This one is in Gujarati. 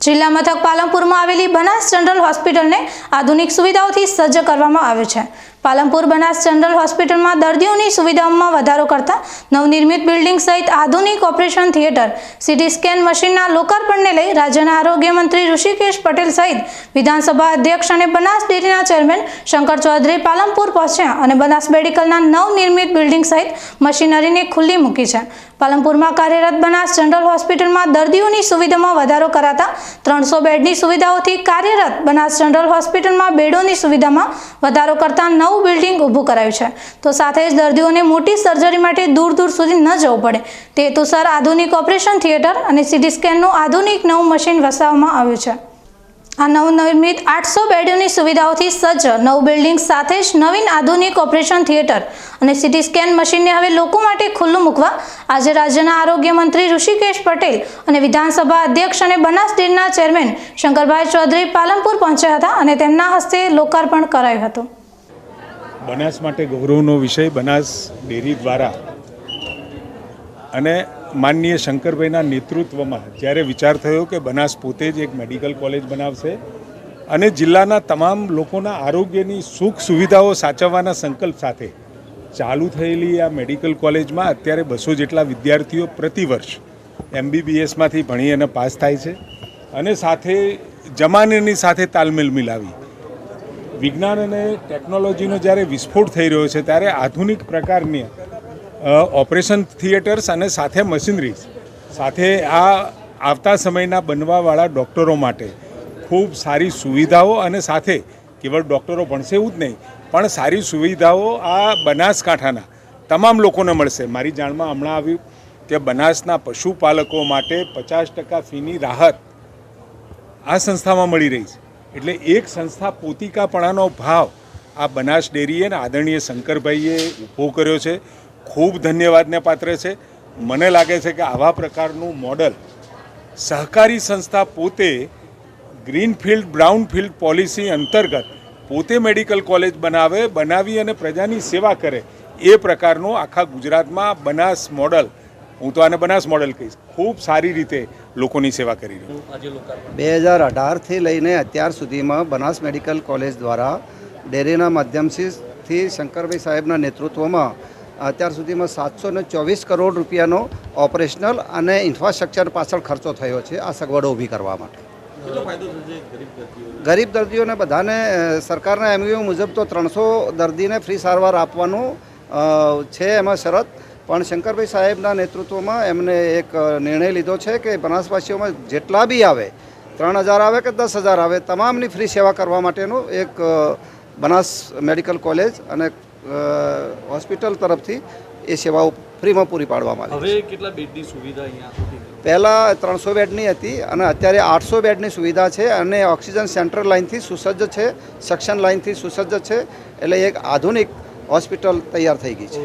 જિલ્લા મથક પાલનપુરમાં આવેલી બનાસ જનરલ હોસ્પિટલને આધુનિક સુવિધાઓથી સજ્જ કરવામાં આવ્યું છે. પાલનપુર બનાસ જનરલ હોસ્પિટલમાં દર્દીઓની સુવિધાઓમાં વધારો કરતા નવનિર્મિત બિલ્ડિંગ સહિત આધુનિક ઓપરેશન થિયેટર, સીટી સ્કેન મશીનના લોકાર્પણને લઈ રાજ્યના આરોગ્ય મંત્રી ઋષિકેશ પટેલ સહિત વિધાનસભા અધ્યક્ષ અને બનાસ ડેરીના ચેરમેન શંકર ચૌધરી પાલનપુર પહોંચ્યા અને બનાસ મેડિકલના નવનિર્મિત બિલ્ડિંગ સહિત મશીનરીને ખુલ્લી મૂકી છે. પાલનપુરમાં કાર્યરત બનાસ જનરલ હોસ્પિટલમાં દર્દીઓની સુવિધામાં વધારો કરાતા ત્રણસો બેડની સુવિધાઓથી કાર્યરત બનાસ જનરલ હોસ્પિટલમાં બેડોની સુવિધામાં વધારો કરતા નવું બિલ્ડિંગ ઊભું કરાયું છે. તો સાથે જ દર્દીઓને મોટી સર્જરી માટે દૂર દૂર સુધી ન જવું પડે. તે હેતુસર આધુનિક ઓપરેશન થિયેટર અને સીટી સ્કેનનું આધુનિક નવું મશીન વસાવવામાં આવ્યું છે. આ નવનિર્મિત આઠસો બેડોની સુવિધાઓથી સજ્જ નવું બિલ્ડિંગ સાથે જ નવીન આધુનિક ઓપરેશન થિયેટર અને સીટી સ્કેન મશીનને હવે લોકો માટે ખુલ્લું મૂકવા આજે રાજ્યના આરોગ્ય મંત્રી ઋષિકેશ પટેલ અને વિધાનસભા અધ્યક્ષ અને બનાસ ડેરીના ચેરમેન શંકરભાઈ ચૌધરી પાલનપુર પહોંચ્યા હતા અને તેમના હસ્તે લોકાર્પણ કરાયું હતું. બનાસ માટે ગૌરવનો વિષય બનાસ ડેરી દ્વારા. અને માનનીય શંકરભાઈના નેતૃત્વમાં જ્યારે વિચાર થયો કે બનાસ પોતે જ એક મેડિકલ કોલેજ બનાવશે અને જિલ્લાના તમામ લોકોના આરોગ્યની સુખ સુવિધાઓ સાચવવાના સંકલ્પ સાથે ચાલુ થયેલી આ મેડિકલ કોલેજમાં અત્યારે બસો જેટલા વિદ્યાર્થીઓ પ્રતિ વર્ષ એમબીબીએસમાંથી ભણી અને પાસ થાય છે. અને સાથે જમાનેની સાથે તાલમેલ મિલાવી વિજ્ઞાન અને ટેકનોલોજીનો જ્યારે વિસ્ફોટ થઈ રહ્યો છે, ત્યારે આધુનિક પ્રકારની ઓપરેશન થિયેટર્સ અને સાથે મશીનરીઝ સાથે આ આવતા સમયના બનવાવાળા ડૉક્ટરો માટે ખૂબ સારી સુવિધાઓ અને સાથે કેવળ ડૉક્ટરો ભણશે એવું જ નહીં, પણ સારી સુવિધાઓ આ બનાસકાંઠાના તમામ લોકોને મળશે. મારી જાણમાં હમણાં આવ્યું કે બનાસના પશુપાલકો માટે પચાસ ટકા ફીની રાહત આ સંસ્થામાં મળી રહી છે. એટલે એક સંસ્થા પોતિકાપણાનો ભાવ આ બનાસ ડેરીએ અને આદરણીય શંકરભાઈએ ઊભો કર્યો છે. ખૂબ ધન્યવાદને પાત્ર છે. મને લાગે છે કે આવા પ્રકારનું મોડલ સહકારી સંસ્થા પોતે ગ્રીનફિલ્ડ, બ્રાઉનફિલ્ડ પોલિસી અંતર્ગત પોતે મેડિકલ કોલેજ બનાવે, બનાવી અને પ્રજાની સેવા કરે એ પ્રકારનું આખા ગુજરાતમાં બનાસ મોડલ હું તો આને બનાસ મોડલ કહીશ. ખૂબ સારી રીતે લોકોની સેવા કરી રહ્યો બે હજાર અઢારથી લઈને અત્યાર સુધીમાં બનાસ મેડિકલ કોલેજ દ્વારા ડેરીના માધ્યમથી શંકરભાઈ સાહેબના નેતૃત્વમાં અત્યાર સુધીમાં સાતસો ને ચોવીસ કરોડ રૂપિયાનો ઓપરેશનલ અને ઇન્ફ્રાસ્ટ્રક્ચર પાછળ ખર્ચો થયો છે આ સગવડો ઊભી કરવા માટે. ગરીબ દર્દીઓને? બધાને સરકારના એમયુ મુજબ તો ત્રણસો દર્દીને ફ્રી સારવાર આપવાનું છે એમાં શરત. પણ શંકરભાઈ સાહેબના નેતૃત્વમાં એમને એક નિર્ણય લીધો છે કે બનાસવાસીઓમાં જેટલા બી આવે ત્રણ હજાર આવે કે દસ હજાર આવે તમામની ફ્રી સેવા કરવા માટેનો એક બનાસ મેડિકલ કોલેજ અને હોસ્પિટલ તરફથી એ સેવાઓ ફ્રીમાં પૂરી પાડવામાં આવી હવે કેટલા બેડની સુવિધા અહીંયા પહેલાં ત્રણસો બેડની હતી અને અત્યારે આઠસો બેડની સુવિધા છે અને ઓક્સિજન સેન્ટ્રલ લાઇનથી સુસજ્જ છે સક્શન લાઇનથી સુસજ્જ છે એટલે એક આધુનિક હોસ્પિટલ તૈયાર થઈ ગઈ છે.